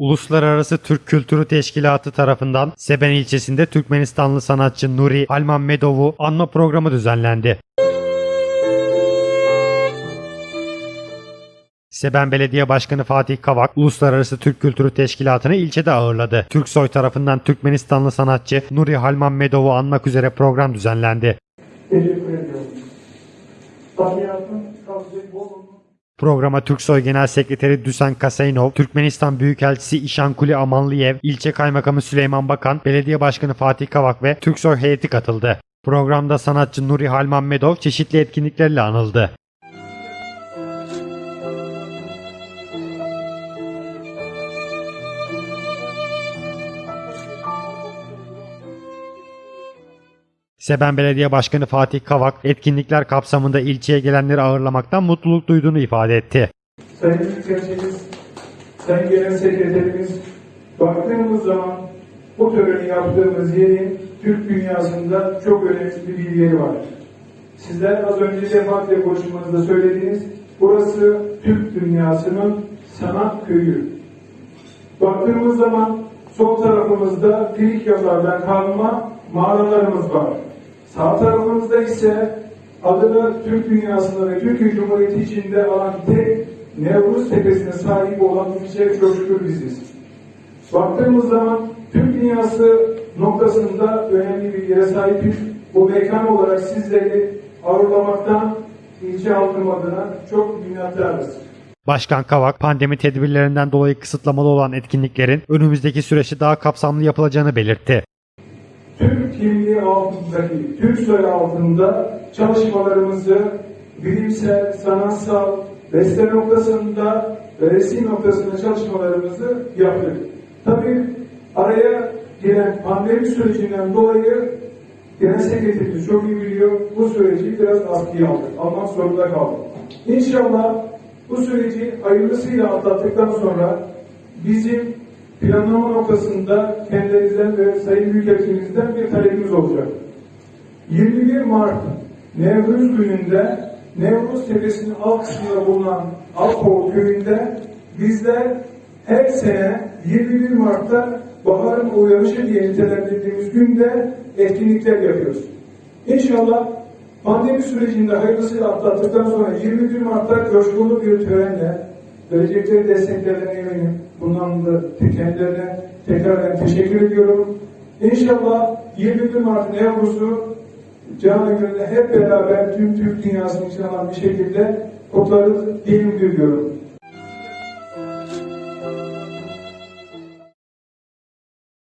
Uluslararası Türk Kültürü Teşkilatı tarafından Seben ilçesinde Türkmenistanlı sanatçı Nuri Almanmedov'u anma programı düzenlendi. Seben Belediye Başkanı Fatih Kavak, Uluslararası Türk Kültürü Teşkilatı'nı ilçede ağırladı. Türksoy tarafından Türkmenistanlı sanatçı Nuri Halmanmedov'u anmak üzere program düzenlendi. Teşekkür ediyorum. Tabiatın kalacak bol Programa Türksoy Genel Sekreteri Düsen Kaseynov, Türkmenistan Büyükelçisi İşankuli Amanlıyev, İlçe Kaymakamı Süleyman Bakan, Belediye Başkanı Fatih Kavak ve Türksoy heyeti katıldı. Programda sanatçı Nuri Halmanmedov çeşitli etkinliklerle anıldı. Seben Belediye Başkanı Fatih Kavak, etkinlikler kapsamında ilçeye gelenleri ağırlamaktan mutluluk duyduğunu ifade etti. Sayın Büyükelçimiz, Sayın Genel Sekreterimiz, baktığımız zaman bu töreni yaptığımız yerin Türk dünyasında çok önemli bir yeri var. Sizler az önce defaatle konuşmanızda söylediniz. Burası Türk dünyasının sanat köyü. Baktığımız zaman sol tarafımızda Frikyalardan kalma mağaralarımız var. Sağ tarafımızda ise adını Türk dünyasında ve Türkiye Cumhuriyeti içinde alan tek Nevruz Tepesi'ne sahip olan çok şükür biziz. Baktığımız zaman Türk dünyası noktasında önemli bir yere sahibiz. Bu mekan olarak sizleri ağırlamaktan ilçe halkım adına çok minnettarız. Başkan Kavak, pandemi tedbirlerinden dolayı kısıtlamalı olan etkinliklerin önümüzdeki süreçte daha kapsamlı yapılacağını belirtti. Türk kimliği altındaki, Türk soyu altında çalışmalarımızı bilimsel, sanatsal, beste noktasında ve resim noktasında çalışmalarımızı yaptık. Tabii araya giren pandemi sürecinden dolayı Genel Sekreterimiz çok iyi biliyor. Bu süreci biraz askıya aldık. Almak zorunda kaldık. İnşallah bu süreci hayırlısıyla atlattıktan sonra bizim planlama noktasında kendinizden ve Sayın Büyükelçimizden bir talebimiz olacak. 21 Mart Nevruz gününde Nevruz Tepesi'nin alt kısmında bulunan Alkol köyünde bizler her sene 21 Mart'ta baharın uyanışı diye nitelendirdiğimiz günde etkinlikler yapıyoruz. İnşallah pandemi sürecinde hayırlısıyla atlattıktan sonra 21 Mart'ta coşkulu bir törenle verecekleri desteklerden eminim. Bundan da kendilerine tekrardan teşekkür ediyorum. İnşallah 21 Mart Nevruz'u canı gönülde hep beraber tüm Türk dünyasının için bir şekilde kutlarız diye ümit ediyorum.